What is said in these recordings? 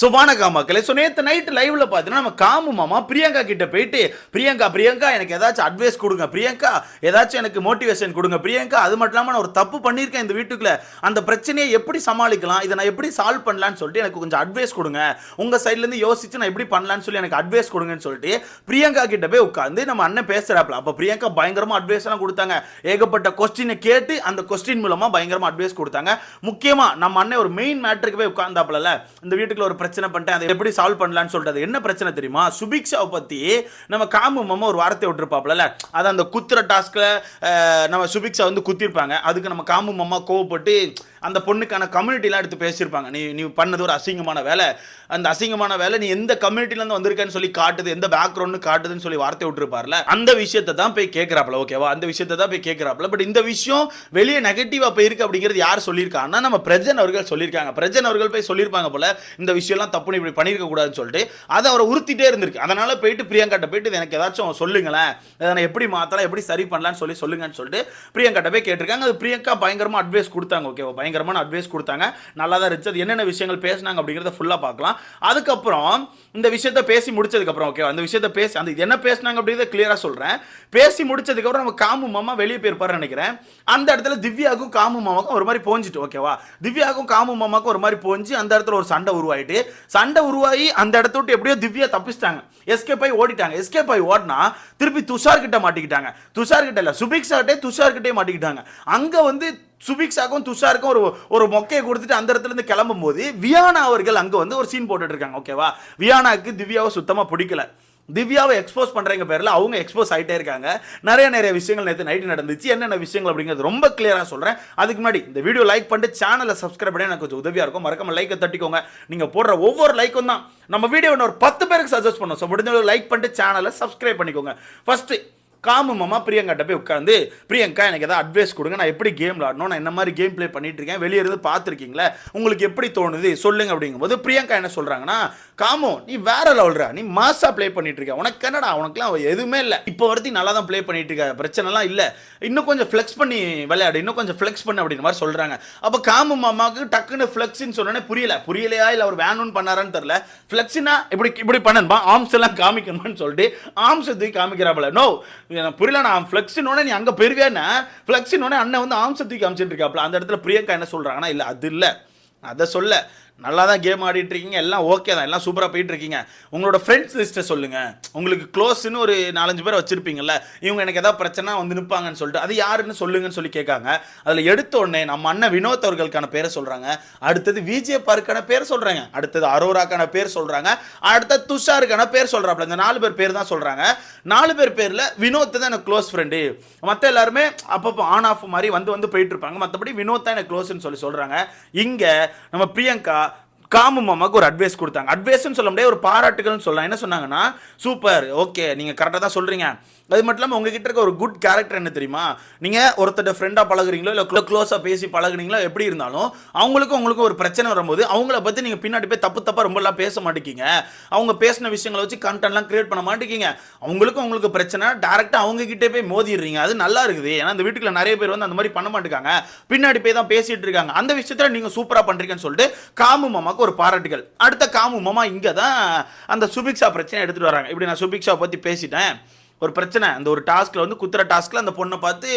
So வணக்கம் மக்களே so நேற்று நைட்டு லைவ்ல பார்த்தீங்கன்னா நம்ம காமு மாமா பிரியங்கா கிட்ட போயிட்டு பிரியங்கா பிரியங்கா எனக்கு ஏதாச்சும் அட்வைஸ் கொடுங்க. பிரியங்கா ஏதாச்சும் எனக்கு மோட்டிவேஷன் கொடுங்க. பிரியங்கா அது மட்டும் இல்லாமல் நான் ஒரு தப்பு பண்ணியிருக்கேன் இந்த வீட்டுக்குள்ள. அந்த பிரச்சனையை எப்படி சமாளிக்கலாம்? இதை நான் எப்படி சால்வ் பண்ணலான்னு சொல்லிட்டு எனக்கு கொஞ்சம் அட்வைஸ் கொடுங்க. உங்க சைட்லேருந்து யோசிச்சு நான் எப்படி பண்ணலான்னு சொல்லி எனக்கு அட்வைஸ் கொடுங்கன்னு சொல்லிட்டு பிரியங்கா கிட்ட போய் உட்காந்து நம்ம அண்ணன் பேசுறாப்ல அப்போ பிரியங்கா பயங்கரமாக அட்வைஸ் எல்லாம் கொடுத்தாங்க. ஏகப்பட்ட கொஸ்டினை கேட்டு அந்த கொஸ்டின் மூலமாக பயங்கரமாக அட்வைஸ் கொடுத்தாங்க. முக்கியமாக நம்ம அண்ணன் ஒரு மெயின் மேட்ருக்கு போய் உட்கார்ந்தாப்ல இந்த வீட்டுக்குள்ள ஒரு பிரச்சனை பிரச்சனை பண்ணிட்டேன் அதை எப்படி சால்வ் பண்ணலாம்னு சொல்லிட்டு என்ன பிரச்சனை தெரியுமா? சுபிக்ஷாவை பற்றி நம்ம காமு மாமா ஒரு வார்த்தை விட்டுருப்பாப்ல அது அந்த குத்துற டாஸ்கில் நம்ம சுபிக்ஷா வந்து குத்திருப்பாங்க. அதுக்கு நம்ம காமு மாமா கோவப்பட்டு அந்த பொண்ணுக்கான கம்யூனிட்டிலாம் எடுத்து பேசியிருப்பாங்க. நீ நீ பண்ணது ஒரு அசிங்கமான வேலை. அந்த அசிங்கமான வேலை நீ எந்த கம்யூனிட்டிலேருந்து வந்திருக்கேன்னு சொல்லி காட்டுது எந்த பேக்ரவுண்டு காட்டுதுன்னு சொல்லி வார்த்தை விட்டுருப்பார்ல அந்த விஷயத்தை தான் போய் கேட்குறாப்புல ஓகேவா அந்த விஷயத்தை தான் போய் கேட்குறாப்புல. பட் இந்த விஷயம் வெளியே நெகட்டிவாக போயிருக்கு அப்படிங்கிறது யார் சொல்லியிருக்காங்கன்னா நம்ம பிரஜன் அவர்கள் சொல்லியிருக்காங்க. பிரஜன் அவர்கள் போய் சொல்லியிருப்பாங்க போல இந்த விஷயம்லாம் தப்பு இப்படி பண்ணியிருக்க கூடாதுன்னு சொல்லிட்டு அதை அவரை உறுத்திட்டே இருந்திருக்கு. அதனால போயிட்டு பிரியங்காட்ட போயிட்டு எனக்கு ஏதாச்சும் சொல்லுங்களேன் அதை நான் எப்படி மாற்றலாம் எப்படி சரி பண்ணலாம்னு சொல்லி சொல்லுங்கன்னு சொல்லிட்டு பிரியங்காட்ட போய் கேட்டிருக்காங்க. அது பிரியங்கா பயங்கரமாக அட்வைஸ் கொடுத்தாங்க ஓகேவா பயங்கரமான அட்வைஸ் கொடுத்தாங்க. நல்லா தான் இருந்துச்சு. அது என்னென்ன விஷயங்கள் பேசினாங்க அப்படிங்கிறத ஃபுல்லாக பார்க்கலாம். அதுக்கப்புறம் இந்த விஷயத்த பேசி முடிச்சதுக்கப்புறம் ஓகேவா அந்த விஷயத்த பேசி அந்த என்ன பேசினாங்க அப்படிங்கிறத கிளியராக சொல்கிறேன் பேசி முடிச்சதுக்கப்புறம் நம்ம காமு மாமா வெளியே போயிருப்பாருன்னு நினைக்கிறேன். அந்த இடத்துல திவ்யாவுக்கும் காமு மாமாக்கும் ஒரு மாதிரி போஞ்சிட்டு ஓகேவா திவ்யாவுக்கும் காமு மாமாக்கும் ஒரு மாதிரி போஞ்சு அந்த இடத்துல ஒரு சண்டை உருவாயிட்டு சண்டை உருவாகி அந்த இடத்த விட்டு எப்படியோ திவ்யா தப்பிச்சிட்டாங்க. எஸ்கேப் ஆகி ஓடிட்டாங்க. எஸ்கேப் ஆகி ஓடினா திருப்பி துஷார் கிட்ட மாட்டிக்கிட்டாங்க. துஷார் கிட்ட இல்லை சுபிக் சார்ட்டே துஷார் கிட்டே மாட்டிக்கிட்டாங்க. அங்கே வந்து சுபிக்ஸாக்கும் துஷாருக்கும் ஒரு ஒரு மொக்கையை கொடுத்துட்டு அந்த இடத்துல இருந்து கிளம்பும் போது வியானா அவர்கள் அங்கே வந்து ஒரு சீன் போட்டுட்டு இருக்காங்க ஓகேவா வியானாவுக்கு திவ்யாவை சுத்தமாக பிடிக்கல. திவ்யாவை எக்ஸ்போஸ் பண்றங்க பேரில் அவங்க எக்ஸ்போஸ் ஆகிட்டே இருக்காங்க. நிறைய நிறைய விஷயங்கள் நேற்று நைட்டு நடந்துச்சு. என்னென்ன விஷயங்கள் அப்படிங்கிறது ரொம்ப கிளியராக சொல்கிறேன் அதுக்கு முன்னாடி இந்த வீடியோ லைக் பண்ணிட்டு சேனலை சப்ஸ்கிரைப் பண்ணி எனக்கு கொஞ்சம் உதவியாக இருக்கும். மறக்காம லைக்கை தட்டிக்கோங்க. நீங்கள் போடுற ஒவ்வொரு லைக்கும் தான். நம்ம வீடியோ ஒரு பத்து பேருக்கு சஜஸ்ட் பண்ணோம். ஸோ முடிஞ்ச லைக் பண்ணிட்டு சேனலை சப்ஸ்கிரைப் பண்ணிக்கோங்க. ஃபஸ்ட்டு காமு மாமா பிரியங்காட்ட போய் உட்காந்து பிரியங்கா எனக்கு ஏதாவது அட்வைஸ் கொடுங்க. நான் எப்படி கேம் விளாடணும் நான் என்ன மாதிரி கேம் ப்ளே பண்ணிட்டு இருக்கேன்? வெளியே இருந்து பார்த்துருக்கீங்களே? உங்களுக்கு எப்படி தோணுது? சொல்லுங்க. அப்படிங்கும்போது பிரியங்கா என்ன சொல்கிறாங்கன்னா காமோ நீ வேற லெவல்ரா நீ மாசா ப்ளே பண்ணிட்டு இருக்க உனக்கு என்னடா உனக்குலாம் எதுவுமே இல்லை. இப்போ வரைக்கும் நல்லா தான் ப்ளே பண்ணிட்டு இருக்க பிரச்சனைலாம் இல்லை. இன்னும் கொஞ்சம் ஃப்ளெக்ஸ் பண்ணி விளையாடு. இன்னும் கொஞ்சம் ஃப்ளெக்ஸ் பண்ணு அப்படின்ற மாதிரி சொல்றாங்க. அப்போ காமு மாமாவுக்கு டக்குன்னு ஃப்ளெக்ஸ்ன்னு சொன்னோன்னே புரியல. புரியலையா இல்லை அவர் வேணும்னு பண்ணாரான்னு தெரில ஃப்ளெக்ஸ்னா இப்படி இப்படி பண்ணணுமா ஆர்ம்ஸ் எல்லாம் காமிக்கணும்னு சொல்லிட்டு ஆர்ம்ஸ் தூக்கி காமிக்கிறாப்புல. நோ எனக்கு புரியல நான் ஃப்ளெக்ஸ்னோட நீ அங்கே பெருவேன்னு ஃப்ளெக்ஸ்னோட அண்ணன் வந்து ஆம்ச தூக்கி காமிச்சிட்டு இருக்காப்ல அந்த இடத்துல பிரியங்கா என்ன சொல்கிறாங்கன்னா இல்லை அது இல்லை. அதை சொல்ல. நல்லா தான் கேம் ஆடிட்டு இருக்கீங்க எல்லாம் ஓகே தான். எல்லாம் சூப்பராக போயிட்டு இருக்கீங்க உங்களோட ஃப்ரெண்ட்ஸ் லிஸ்ட்டை சொல்லுங்கள் உங்களுக்கு க்ளோஸ்னு ஒரு நாலஞ்சு பேர் வச்சுருப்பீங்கல்ல. இவங்க எனக்கு எதாவது பிரச்சனை வந்து நிற்பாங்கன்னு சொல்லிட்டு அது யாருன்னு சொல்லுங்கன்னு சொல்லி கேட்காங்க. அதில் எடுத்த உடனே நம்ம அண்ணன் வினோத் அவர்களுக்கான பேரை சொல்கிறாங்க அடுத்தது விஜே பார்க்கான பேர் சொல்கிறாங்க அடுத்தது அரோராக்கான பேர் சொல்கிறாங்க அடுத்தது துஷாருக்கான பேர் சொல்கிறாப்புல இந்த நாலு பேர் பேர் தான் சொல்கிறாங்க நாலு பேர் பேரில் வினோத் தான் எனக்கு க்ளோஸ் ஃப்ரெண்டு மற்ற எல்லாருமே அப்பப்போ ஆன் ஆஃப் மாதிரி வந்து வந்து போயிட்டு இருப்பாங்க மற்றபடி வினோத் தான் எனக்கு க்ளோஸ்ன்னு சொல்லி சொல்கிறாங்க இங்கே நம்ம பிரியங்கா காமு மாமாவுக்கு ஒரு அட்வைஸ் கொடுத்தாங்க. அட்வைஸ்னு சொல்ல முடியாது ஒரு பாராட்டுகள்னு சொல்லலாம். என்ன சொன்னாங்கன்னா சூப்பர் ஓகே நீங்கள் கரெக்டாக தான் சொல்கிறீங்க அது மட்டும் இல்லாமல் உங்ககிட்ட இருக்க ஒரு குட் கேரக்டர் என்ன தெரியுமா? நீங்கள் ஒருத்தர் ஃப்ரெண்டாக பழகுறீங்களோ இல்லை க்ளோஸாக பேசி பழகுறீங்களோ எப்படி இருந்தாலும் அவங்களுக்கும் உங்களுக்கும் ஒரு பிரச்சனை வரும்போது அவங்கள பற்றி நீங்கள் பின்னாடி போய் தப்பு தப்பாக ரொம்பலாம் பேச மாட்டேங்கிங்க அவங்க பேசின விஷயங்களை வச்சு கண்டென்ட்லாம் க்ரியேட் பண்ண மாட்டேங்கிங்க அவங்களுக்கும் உங்களுக்கு பிரச்சனை. டேரெக்டாக அவங்ககிட்டே போய் மோதிடுறீங்க. அது நல்லா இருக்குது. ஏன்னா அந்த வீட்டுக்குள்ள நிறைய பேர் வந்து அந்த மாதிரி பண்ண மாட்டேங்காங்க பின்னாடி போய் தான் பேசிகிட்டு இருக்காங்க. அந்த விஷயத்தில் நீங்கள் சூப்பராக பண்ணுறீங்கன்னு சொல்லிட்டு காமு மாமாக்கு ஒரு பாராட்டுகள். அடுத்த காமு மாமா இங்கே தான் அந்த சுபிக்ஷா பிரச்சனை எடுத்துகிட்டு வராங்க. இப்படி நான் சுபிக்ஷா பற்றி பேசிட்டேன். ஒரு பிரச்சனை. அந்த ஒரு டாஸ்க்கில் வந்து குத்துற டாஸ்க்கில் அந்த பொண்ணை பார்த்து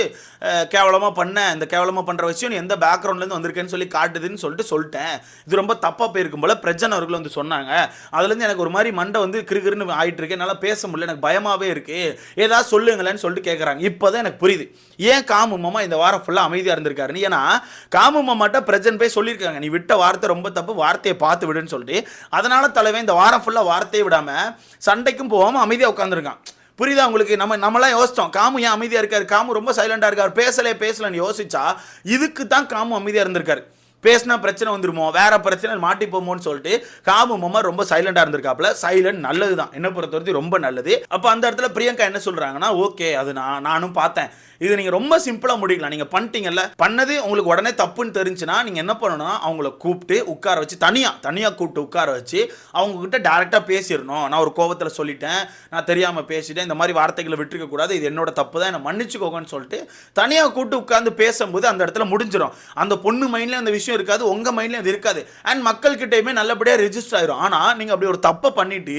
கேவலமாக பண்ண இந்த கேவலமாக பண்ணுற விஷயம் நீ எந்த பேக்ரவுண்ட்லேருந்து வந்திருக்கேன்னு சொல்லி காட்டுதுன்னு சொல்லிட்டு சொல்லிட்டேன். இது ரொம்ப தப்பாக போயிருக்கும் போல் பிரஜன் அவர்கள் வந்து சொன்னாங்க. அதுலேருந்து எனக்கு ஒரு மாதிரி மண்டை வந்து கிருகிருன்னு ஆகிட்டு இருக்கு என்னால் பேச முடியல எனக்கு பயமாகவே இருக்குது ஏதாவது சொல்லுங்களேன்னு சொல்லிட்டு கேட்குறாங்க இப்போ தான் எனக்கு புரியுது. ஏன் காமு மாமா இந்த வாரம் ஃபுல்லாக அமைதியாக இருந்திருக்காருன்னு? ஏன்னா காமு மாமாட்ட பிரஜன் போய் சொல்லியிருக்காங்க. நீ விட்ட வார்த்தை ரொம்ப தப்பு வார்த்தையை பார்த்து விடுன்னு சொல்லிட்டு. அதனால தலைவன் இந்த வாரம் ஃபுல்லாக வார்த்தையை விடாமல் சண்டைக்கும் போகாமல் அமைதியாக உட்காந்துருக்கான் புரியுதா உங்களுக்கு? நம்ம நம்மளாம் யோசிச்சோம். காமு ஏன் அமைதியாக இருக்கார்? காமு ரொம்ப சைலண்டாக இருக்கார். பேசலே பேசலன்னு யோசிச்சா இதுக்கு தான் காமு அமைதியாக இருந்திருக்காரு. பேசினா பிரச்சனை வந்துருமோ? வேற பிரச்சனை மாட்டி போமோன்னு சொல்லிட்டு காமு மாமா ரொம்ப சைலண்டாக இருந்திருக்காப்புல. சைலண்ட் நல்லது தான் என்ன பொறுத்த வரைக்கும் ரொம்ப நல்லது. அப்போ அந்த இடத்துல பிரியங்கா என்ன சொல்கிறாங்கன்னா ஓகே அது நான் நானும் பார்த்தேன். இது நீங்கள் ரொம்ப சிம்பிளாக முடிக்கலாம். நீங்கள் பண்ணிட்டீங்கல்ல. பண்ணது உங்களுக்கு உடனே தப்புன்னு தெரிஞ்சுன்னா நீங்கள் என்ன பண்ணணும்னா அவங்கள கூப்பிட்டு உட்கார வச்சு தனியாக தனியாக கூப்பிட்டு உட்கார வச்சு அவங்க கிட்ட டேரெக்டாக பேசிடணும். நான் ஒரு கோபத்தில் சொல்லிட்டேன். நான் தெரியாமல் பேசிட்டேன். இந்த மாதிரி வார்த்தைகளை விட்டுருக்க கூடாது. இது என்னோட தப்பு தான் என்னை மன்னிச்சுக்கோங்கன்னு சொல்லிட்டு தனியாக கூப்பிட்டு உட்காந்து பேசும்போது அந்த இடத்துல முடிஞ்சிடும் அந்த பொண்ணு மைண்ட்ல அந்த விஷயம் விஷயம் இருக்காது உங்கள் மைண்ட்லேயும் அது இருக்காது. அண்ட் மக்கள்கிட்டையுமே நல்லபடியாக ரெஜிஸ்டர் ஆயிரும். ஆனால் நீங்கள் அப்படி ஒரு தப்பை பண்ணிட்டு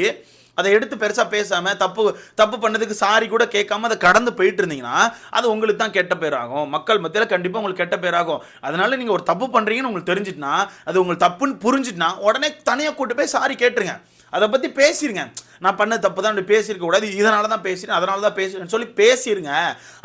அதை எடுத்து பெருசாக பேசாமல் தப்பு தப்பு பண்ணதுக்கு சாரி கூட கேட்காம அதை கடந்து போயிட்டு இருந்தீங்கன்னா அது உங்களுக்கு தான் கெட்ட பேர் ஆகும் மக்கள் மத்தியில் கண்டிப்பாக உங்களுக்கு கெட்ட பேர் ஆகும் அதனால நீங்கள் ஒரு தப்பு பண்ணுறீங்கன்னு உங்களுக்கு தெரிஞ்சிட்டுனா அது உங்களுக்கு தப்புன்னு புரிஞ்சிட்டுனா உடனே தனியாக கூட்டு போய் சாரி கேட்டுருங்க. அதை பற்றி பேசிடுங்க நான் பண்ண தப்பு தான் அப்படி பேசியிருக்க கூடாது. இதனால தான் பேசுகிறேன் அதனால தான் பேசுகிறேன்னு சொல்லி பேசிடுங்க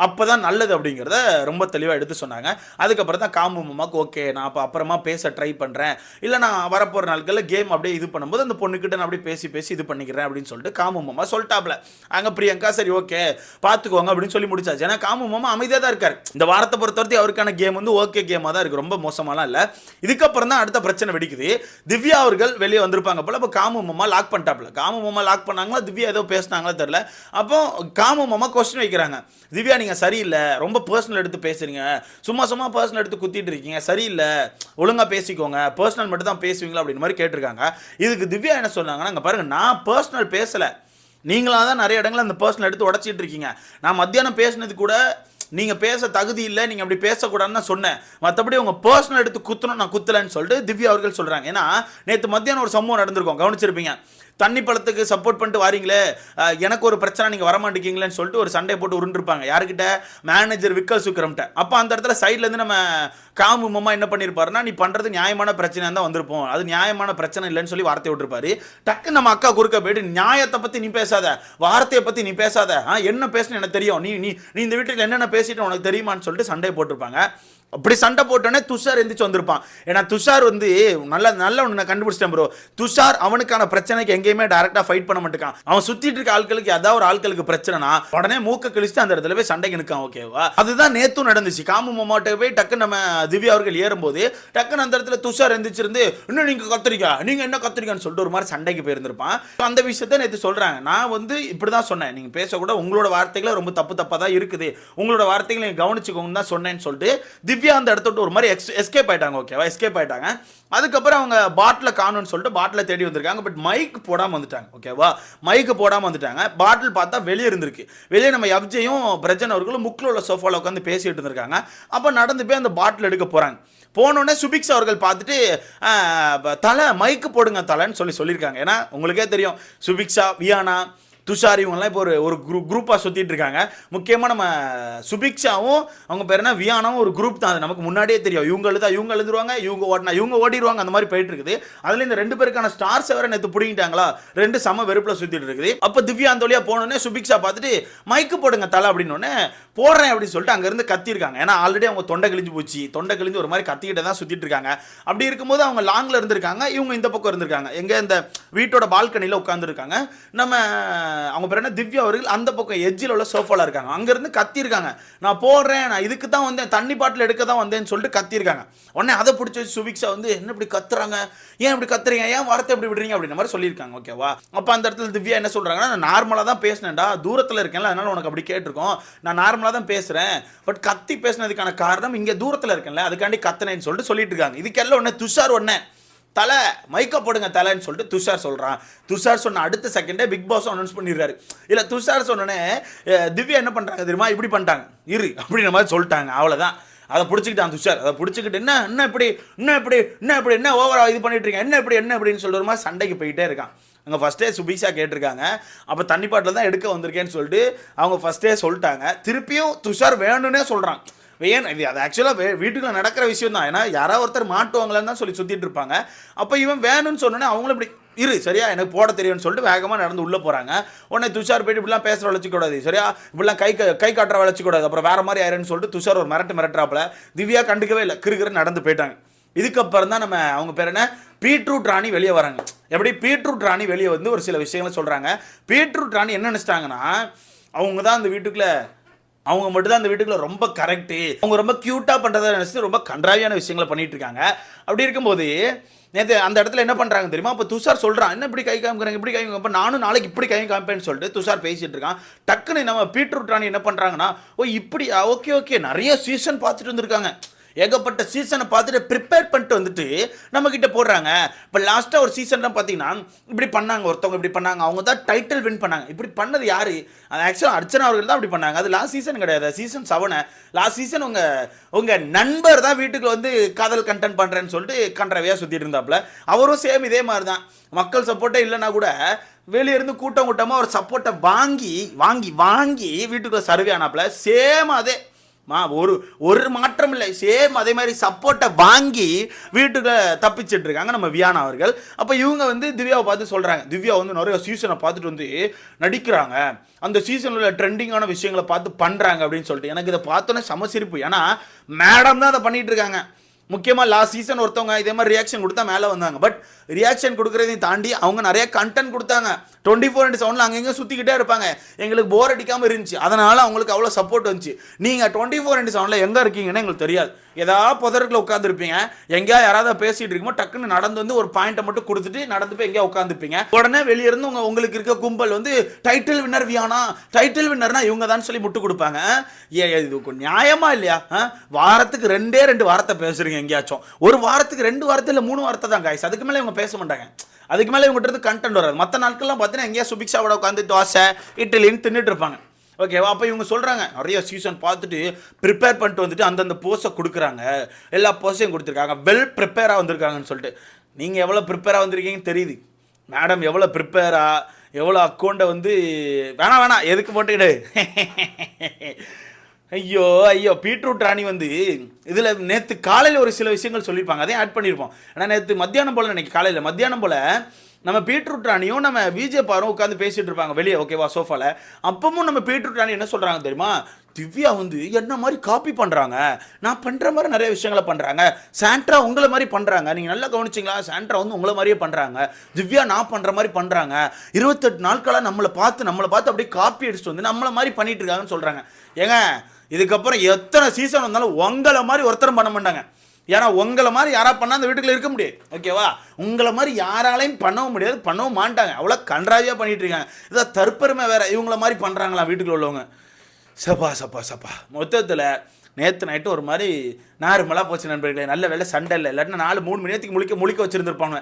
அப்போ தான் நல்லது அப்படிங்கிறத ரொம்ப தெளிவாக எடுத்து சொன்னாங்க. அதுக்கப்புறம் தான் காம்பு மாமாக்கு ஓகே நான் அப்போ அப்புறமா பேச ட்ரை பண்ணுறேன் இல்லை நான் வரப்போகிற நாட்களில் கேம் அப்படியே இது பண்ணும்போது அந்த பொண்ணுக்கிட்ட நான் அப்படியே பேசி பேசி இது பண்ணிக்கிறேன் அப்படின்னு சொல்லிட்டு காம்பு மாமா சொல்லிட்டாப்ல. அங்கே பிரியங்கா சரி ஓகே பார்த்துக்கோங்க அப்படின்னு சொல்லி முடிச்சாச்சு. ஏன்னா காம்பு மாமா அமைதியாக தான் இருக்கார். இந்த வாரத்தை பொறுத்த வரைக்கும் அவருக்கான கேம் வந்து ஓகே கேமாக தான் இருக்குது ரொம்ப மோசமாலாம் இல்லை. இதுக்கப்புறம் தான் அடுத்த பிரச்சனை வெடிக்குது. திவ்யா அவர்கள் வெளியே வந்திருப்பாங்க போல அப்போ காமு மாமா லாக் பண்ணிட்டாப்ல. காமு மாமா லாக் பண்ணாங்களா திவ்யா ஏதோ பேசினாங்களா தெரில அப்போ காமு மாமா கொஸ்டின் வைக்கிறாங்க. திவ்யா நீங்கள் சரியில்லை. ரொம்ப பர்சனல் எடுத்து பேசுறீங்க. சும்மா சும்மா பர்சனல் எடுத்து குத்திட்டு இருக்கீங்க. சரியில்லை. ஒழுங்காக பேசிக்கோங்க. பர்சனல் மட்டும் தான் பேசுவீங்களா அப்படின்னு மாதிரி கேட்டிருக்காங்க. இதுக்கு திவ்யா என்ன சொன்னாங்கன்னா அங்கே பாருங்க நான் பர்சனல் பேசலை. நீங்களாக தான் நிறைய இடங்களில் அந்த பர்சனல் எடுத்து உடச்சிட்டு இருக்கீங்க. நான் மத்தியானம் பேசினது கூட நீங்கள் பேச தகுதி இல்லை நீங்கள் அப்படி பேசக்கூடாதுன்னு சொன்னேன். மற்றபடி உங்கள் பர்சனல் எடுத்து குத்தணும் நான் குத்தலைன்னு சொல்லிட்டு திவ்யா அவர்கள் சொல்கிறாங்க ஏன்னா நேற்று மத்தியானம் ஒரு சம்பவம் நடந்திருக்கும் கவனிச்சிருப்பீங்க. தண்ணி பழத்துக்கு சப்போர்ட் பண்ணிட்டு வாரீங்களே எனக்கு ஒரு பிரச்சனை நீங்கள் வரமாட்டேங்கிங்களேன்னு சொல்லிட்டு ஒரு சண்டை போட்டு உருண்டிருப்பாங்க. யாருக்கிட்ட? மேனேஜர் விக்கல் சுக்கரம்கிட்ட. அப்போ அந்த இடத்துல சைட்லேருந்து நம்ம காமு என்ன பண்ணியிருப்பாருன்னா நீ பண்ணுறது நியாயமான பிரச்சனை தான் வந்திருப்போம். அது நியாயமான பிரச்சனை இல்லைன்னு சொல்லி வார்த்தை விட்டுருப்பாரு. டக்கு நம்ம அக்கா குறுக்க போயிட்டு நியாயத்தை பற்றி நீ பேசாத. வார்த்தையை பற்றி நீ பேசாத. ஆ என்ன பேசணும் எனக்கு தெரியும். நீ நீ நீ இந்த வீட்டில் என்னென்ன பேசிட்டு உனக்கு தெரியுமான்னு சொல்லிட்டு சண்டை போட்டிருப்பாங்க. அப்படி சண்டை போட்டோன்னே துஷார் எந்திரிச்சு வந்திருப்பான். ஏன்னா துஷார் வந்து நல்ல நல்ல ஒன்று நான் கண்டுபிடிச்சிட்டேன் ப்ரோ துஷார் அவனுக்கான பிரச்சனைக்கு எங்கேயுமே டேரெக்டாக ஃபைட் பண்ண மாட்டேக்கான். அவன் சுத்திட்டு இருக்க ஆட்களுக்கு ஏதாவது ஒரு ஆட்களுக்கு பிரச்சனைனா உடனே மூக்க கிழிச்சு அந்த இடத்துல போய் சண்டைக்கு நிற்கான் ஓகேவா அதுதான் நேத்தும் நடந்துச்சு. காமு மாமாட்ட போய் டக்கு நம்ம திவ்யா அவர்கள் ஏறும்போது டக்குன்னு அந்த இடத்துல துஷார் எந்திரிச்சிருந்து இன்னும் நீங்கள் கத்திரிக்கா? நீங்கள் என்ன கத்திரிக்கான்னு சொல்லிட்டு ஒரு மாதிரி சண்டைக்கு போயிருந்திருப்பான். அந்த விஷயத்த நேற்று சொல்கிறாங்க நான் வந்து இப்படி தான் சொன்னேன். நீங்கள் பேசக்கூட உங்களோட வார்த்தைகளை ரொம்ப தப்பு தப்பாக தான் இருக்குது. உங்களோட வார்த்தைகளை கவனிச்சுக்கோங்க தான் சொன்னேன்னு சொல்லிட்டு திவ்யா அந்த இடத்த விட்டு ஒரு மாதிரி எக்ஸ் எஸ்கேப் ஆயிட்டாங்க ஓகேவா எஸ்கேப் ஆயிட்டாங்க. அதுக்கப்புறம் அவங்க பாட்டில் காணும்னு சொல்லிட்டு பாட்டில் தேடி வந்திருக்காங்க. பட் மைக் போடாமல் வந்துட்டாங்க ஓகேவா மைக்கு போடாமல் வந்துட்டாங்க. பாட்டில் பார்த்தா வெளியே இருந்திருக்கு. வெளியே நம்ம எஃப்ஜையும் பிரஜன் அவர்களும் முக்கில் உள்ள சோஃபாவில் உட்காந்து பேசிட்டு இருந்திருக்காங்க. அப்போ நடந்து போய் அந்த பாட்டில் எடுக்க போகிறாங்க போனோடனே சுபிக்ஸ் அவர்கள் பார்த்துட்டு தலை மைக்கு போடுங்க தலைன்னு சொல்லி சொல்லியிருக்காங்க. ஏன்னா உங்களுக்கே தெரியும். சுபிக்ஷா வியானா துஷார் இவங்கெல்லாம் இப்போ ஒரு ஒரு குரூப் குரூப்பாக சுற்றிட்டு இருக்காங்க. முக்கியமாக நம்ம சுபிக்ஷாவும் அவங்க பேர் என்ன? வியானாவும் ஒரு குரூப் தான். அது நமக்கு முன்னாடியே தெரியும். இவங்க எழுதா இவங்க எழுதுருவாங்க இவங்க ஓட்டினா இவங்க ஓடிடுவாங்க அந்த மாதிரி போயிட்டு இருக்குது. அதில் இந்த ரெண்டு பேருக்கான ஸ்டார்ஸை வேற நேற்று பிடிங்கிட்டாங்களா? ரெண்டு சம வெறுப்பில் சுற்றிட்டு இருக்குது. அப்போ திவ்யா அந்த வழியாக போனோடனே சுபிக்ஷா பார்த்துட்டு மைக்கு போடுங்க தலை அப்படின்னோடனே போடுறேன் அப்படின்னு சொல்லிட்டு அங்கேருந்து கத்திருக்காங்க. ஏன்னா ஆல்ரெடி அவங்க தொண்டை கிழிஞ்சு போச்சு. தொண்டை கிழிஞ்சு ஒரு மாதிரி கத்திக்கிட்டே தான் சுற்றிட்டு இருக்காங்க. அப்படி இருக்கும்போது அவங்க லாங்கில் இருந்திருக்காங்க. இவங்க இந்த பக்கம் இருந்திருக்காங்க. எங்கே இந்த வீட்டோட பால்கனியில் உட்காந்துருக்காங்க நம்ம அவங்க பேர் என்ன? திவ்யா அவர்கள் அந்த பக்கம் எஜ்ஜில் உள்ள சோஃபாவில் இருக்காங்க. அங்கேருந்து கத்திருக்காங்க நான் போடுறேன் நான் இதுக்கு தான் வந்தேன் தண்ணி பாட்டில் எடுக்க தான் வந்தேன்னு சொல்லிட்டு கத்திருக்காங்க உடனே அதை பிடிச்சி வச்சு சுபிக்ஷா வந்து என்ன இப்படி கத்துறாங்க? ஏன் இப்படி கத்துறீங்க? ஏன் வார்த்தை இப்படி விடுறீங்க? அப்படின்ற மாதிரி சொல்லியிருக்காங்க. ஓகேவா அப்போ அந்த இடத்துல திவ்யா என்ன சொல்கிறாங்கன்னா நான் நார்மலாக தான் பேசினேன்டா. தூரத்தில் இருக்கேன்ல அதனால உனக்கு அப்படி கேட்டிருக்கோம். நான் நார்மலாக தான் பேசுகிறேன் பட் கத்தி பேசினதுக்கான காரணம் இங்கே தூரத்தில் இருக்கேன்ல அதுக்காண்டி கத்துனேன்னு சொல்லிட்டு சொல்லிட்டு இருக்காங்க. இதுக்கெல்லாம் உடனே துஷார் உடனே தலை மைக்க தலைன்னு சொல்லிட்டு துஷார் சொல்கிறான் துஷார் சொன்ன அடுத்த செகண்டே பிக் பாஸ் அனௌன்ஸ் பண்ணிடுறாரு. இல்லை துஷார் சொன்னோடனே திவ்யா என்ன பண்ணுறாங்க தெரியுமா? இப்படி பண்ணிட்டாங்க. இரு அப்படின்ற மாதிரி சொல்லிட்டாங்க. அவ்வளோதான் அதை பிடிச்சிக்கிட்டான் துஷார். அதை பிடிச்சிக்கிட்டு என்ன என்ன இப்படி என்ன இப்படி என்ன இப்படி என்ன ஓவரா இது பண்ணிட்டு இருக்கீங்க? என்ன இப்படி என்ன இப்படின்னு சொல்லிட்டு மாதிரி சண்டைக்கு போயிட்டே இருக்கான். அங்கே ஃபஸ்ட்டே சுபிக்ஷா கேட்டிருக்காங்க. அப்போ தண்ணி பாட்டில் தான் எடுக்க வந்திருக்கேன்னு சொல்லிட்டு அவங்க ஃபஸ்ட்டே சொல்லிட்டாங்க. திருப்பியும் துஷார் வேணும்னே சொல்கிறான் ஏன் இது அது ஆக்சுவலாக வீட்டுக்குள்ள நடக்கிற விஷயம் தான் ஏன்னா யாராவது ஒருத்தர் மாட்டுவாங்களேன்னு தான் சொல்லி சுற்றிட்டு இருப்பாங்க. அப்போ இவன் வேணும்னு சொன்னோன்னே அவங்களும் இப்படி இரு சரியா எனக்கு போட தெரியும்னு சொல்லிட்டு வேகமாக நடந்து உள்ளே போகிறாங்க உடனே துஷார் போயிட்டு இப்படிலாம் பேசுகிற வளர்ச்சிக்கூடாது சரியா? இப்படிலாம் கை கை காட்டுற வளர்ச்சிக்கூடாது அப்புறம் வேறு மாதிரி ஆயிருன்னு சொல்லிட்டு துஷார் ஒரு மிரட்டு மிரட்டுறாப்புல. திவ்யா கண்டுக்கவே இல்லை கிறுகிறு நடந்து போயிட்டாங்க. இதுக்கப்புறம் தான் நம்ம அவங்க பேர் என்ன? பீட்ரூட் ராணி வெளியே வராங்க. எப்படி? பீட்ரூட் ராணி வெளியே வந்து ஒரு சில விஷயங்களை சொல்கிறாங்க பீட்ரூட் ராணி என்ன நினச்சிட்டாங்கன்னா அவங்க தான் அந்த வீட்டுக்குள்ளே அவங்க மட்டும் தான் அந்த வீட்டுக்குள்ள ரொம்ப கரெக்டு அவங்க ரொம்ப க்யூட்டாக பண்ணுறதை நினச்சி ரொம்ப கன்றாவியான விஷயங்களை பண்ணிட்டு இருக்காங்க. அப்படி இருக்கும்போது நேற்று அந்த இடத்துல என்ன பண்ணுறாங்க தெரியுமா? அப்போ துஷார் சொல்கிறான் என்ன இப்படி கை காமிக்கிறாங்க? இப்படி கை காமிப்ப நானும் நாளைக்கு இப்படி கை காமிப்பேன்னு சொல்லிட்டு துஷார் பேசிட்டு இருக்கான். டக்குன்னு நம்ம பீட்ரூட் ராணி என்ன பண்ணுறாங்கன்னா ஓ இப்படி ஓகே ஓகே. நிறைய சீசன் பார்த்துட்டு வந்திருக்காங்க. ஏகப்பட்ட சீசனை பார்த்துட்டு ப்ரிப்பேர் பண்ணிட்டு வந்துட்டு நம்ம கிட்ட போடுறாங்க. இப்போ லாஸ்ட்டாக ஒரு சீசன்லாம் பார்த்தீங்கன்னா இப்படி பண்ணாங்க ஒருத்தவங்க இப்படி பண்ணாங்க அவங்க தான் டைட்டில் வின் பண்ணாங்க. இப்படி பண்ணது யார்? அது ஆக்சுவலாக அர்ச்சனா அவர்கள் தான் அப்படி பண்ணாங்க. அது லாஸ்ட் சீசன் கிடையாது. சீசன் செவனை லாஸ்ட் சீசன் உங்கள் உங்கள் நண்பர் தான் வீட்டுக்கு வந்து காதல் கண்டென்ட் பண்ணுறேன்னு சொல்லிட்டு கன்றவையாக சுற்றிட்டு இருந்தாப்புல. அவரும் சேம் இதே மாதிரி தான் மக்கள் சப்போர்ட்டே இல்லைன்னா கூட வெளியிருந்து கூட்டம் கூட்டமாக ஒரு சப்போர்ட்டை வாங்கி வாங்கி வாங்கி வீட்டுக்குள்ளே சர்வே ஆனாப்புல சேம் அதே மா ஒரு ஒரு மாற்றம் இல்லை சேம் அதே மாதிரி சப்போர்ட்டை வாங்கி வீட்டுக்கு தப்பிச்சிட்டு இருக்காங்க நம்ம வியானா அவர்கள். அப்போ இவங்க வந்து திவ்யாவை பார்த்து சொல்கிறாங்க திவ்யா வந்து நிறைய சீசனை பார்த்துட்டு வந்து நடிக்கிறாங்க. அந்த சீசனில் உள்ள ட்ரெண்டிங்கான விஷயங்களை பார்த்து பண்ணுறாங்க அப்படின்னு சொல்லிட்டு. எனக்கு இதை பார்த்தோன்னே சமசிரிப்பு ஏன்னா மேடம் தான் அதை பண்ணிகிட்டு இருக்காங்க. முக்கியமாக லாஸ்ட் சீசன் ஒருத்தவங்க இதே மாதிரி ரியாக்ஷன் கொடுத்தா மேலே வந்தாங்க. பட் ரியாக்ஷன் கொடுக்குறதையும் தாண்டி அவங்க நிறைய கண்டென்ட் கொடுத்தாங்க. டுவெண்ட்டி ஃபோர் இன்ட்டு செவனில் அங்கங்கே சுற்றிக்கிட்டே இருப்பாங்க. எங்களுக்கு போர் அடிக்காமல் இருந்துச்சு. அதனால் அவங்களுக்கு அவ்வளோ சப்போர்ட் வந்துச்சு. நீங்கள் டுவெண்ட்டி ஃபோர் இன்ட்டு செவனில் எங்கே இருக்கீங்கன்னு எங்களுக்கு தெரியாது. ஏதாவது புதருக்குள்ள உட்காந்துருப்பீங்க எங்கேயா யாராவது பேசிட்டு இருக்குமோ டக்குன்னு நடந்து வந்து ஒரு பாயிண்ட்டை மட்டும் கொடுத்துட்டு நடந்து போய் எங்கேயா உட்காந்துருப்பீங்க உடனே வெளியே இருந்து உங்க உங்களுக்கு இருக்க கும்பல் வந்து டைட்டில் வின்னர் வியானா டைட்டில் வின்னர்னா இவங்க தான் சொல்லி முட்டு கொடுப்பாங்க. ஏ இது நியாயமா இல்லையா? வாரத்துக்கு ரெண்டே ரெண்டு வாரத்தை பேசுறீங்க எங்கேயாச்சும். ஒரு வாரத்துக்கு ரெண்டு வாரத்தை இல்லை மூணு வாரத்தை தான் காய்ஸ் அதுக்கு மேலே இவங்க பேச மாட்டாங்க. அதுக்கு மேலே இவங்ககிட்ட இருந்து கண்டென்ட் வராது. மற்ற நாட்கள்லாம் பார்த்தீங்கன்னா எங்கேயா சுபிக்ஷாவோட உட்காந்து தோசை இட்லின்னு தின்னுட்டு இருப்பாங்க. ஓகேவா அப்போ இவங்க சொல்கிறாங்க நிறைய சீசன் பார்த்துட்டு ப்ரிப்பேர் பண்ணிட்டு வந்துட்டு அந்தந்த போஸை கொடுக்குறாங்க. எல்லா போஸையும் கொடுத்துருக்காங்க. வெல் ப்ரிப்பேராக வந்திருக்காங்கன்னு சொல்லிட்டு. நீங்கள் எவ்வளோ ப்ரிப்பேராக வந்திருக்கீங்கன்னு தெரியுது. மேடம் எவ்வளோ ப்ரிப்பேராக எவ்வளோ அக்கௌண்ட்டை வந்து வேணாம் வேணாம் எதுக்கு போட்டுக்கிடு ஐயோ ஐயோ பீட்ரூட் ராணி வந்து இதில் நேற்று காலையில் ஒரு சில விஷயங்கள் சொல்லியிருப்பாங்க. அதையும் ஆட் பண்ணியிருப்போம் ஏன்னா நேற்று மத்தியானம் போல் நினைக்க காலையில் மத்தியானம் போல் நம்ம பீட்ரூட் ராணியும் நம்ம விஜே பாரும் உட்காந்து பேசிட்டு இருப்பாங்க. வெளியே ஓகேவா சோஃபால அப்பவும் நம்ம பீட்ரூட் ராணி என்ன சொல்கிறாங்க தெரியுமா? திவ்யா வந்து என்ன மாதிரி காப்பி பண்ணுறாங்க நான் பண்ணுற மாதிரி நிறைய விஷயங்களை பண்ணுறாங்க சாண்ட்ரா உங்களை மாதிரி பண்ணுறாங்க நீங்கள் நல்லா கவனிச்சிங்களா? சாண்ட்ரா வந்து உங்களை மாதிரியே பண்ணுறாங்க திவ்யா நான் பண்ணுற மாதிரி பண்ணுறாங்க இருபத்தெட்டு நாட்களாக நம்மளை பார்த்து நம்மளை பார்த்து அப்படியே காப்பி அடிச்சுட்டு வந்து நம்மளை மாதிரி பண்ணிட்டு இருக்காங்கன்னு சொல்கிறாங்க ஏங்க இதுக்கப்புறம் எத்தனை சீசன் வந்தாலும் உங்களை மாதிரி ஒருத்தரும் பண்ண மாட்டாங்க. ஏன்னா உங்களை மாதிரி யாரா பண்ணால் அந்த வீட்டுக்குள்ள இருக்க முடியாது. ஓகேவா? உங்களை மாதிரி யாராலையும் பண்ணவும் முடியாது பண்ணவும் மாட்டாங்க. அவ்வளோ கன்றாவியாக பண்ணிட்டு இருக்காங்க. இதை தற்பெருமை வேற. இவங்கள மாதிரி பண்ணுறாங்களா வீட்டுக்குள்ள உள்ளவங்க? சப்பா சப்பா சப்பா. மொத்தத்தில் நேற்று நைட்டு ஒரு மாதிரி நார்மலாக போச்சு நண்பர்களே. நல்ல வேலை சண்டை இல்லை. இல்லாட்டினா நாலு மூணு மணி நேரத்துக்கு முழிக்க முழிக்க வச்சுருந்துருப்பாங்க.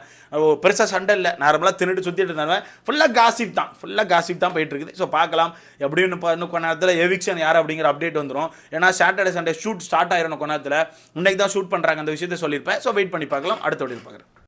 பெருசாக சண்டை இல்லை. நார்மலாக தின்னுட்டு சுற்றிட்டு இருந்தாங்க. ஃபுல்லாக காசிப் தான். ஃபுல்லாக காசிப் தான் போயிட்டு இருக்குது ஸோ பார்க்கலாம். எப்படின்னு இப்போ இன்னும் கொஞ்ச நேரத்தில் எவிக்ஷன் யார் அப்படிங்கிற அப்டேட் வந்துடும் ஏன்னா சாட்டர்டே சண்டே ஷூட் ஸ்டார்ட் ஆயிரும் கொஞ்ச நேரத்தில். இன்னைக்கு தான் ஷூட் பண்ணுறாங்க அந்த விஷயத்தை சொல்லியிருப்பேன். ஸோ வெயிட் பண்ணி பார்க்கலாம். அடுத்த வீடியோ பார்க்குறேன்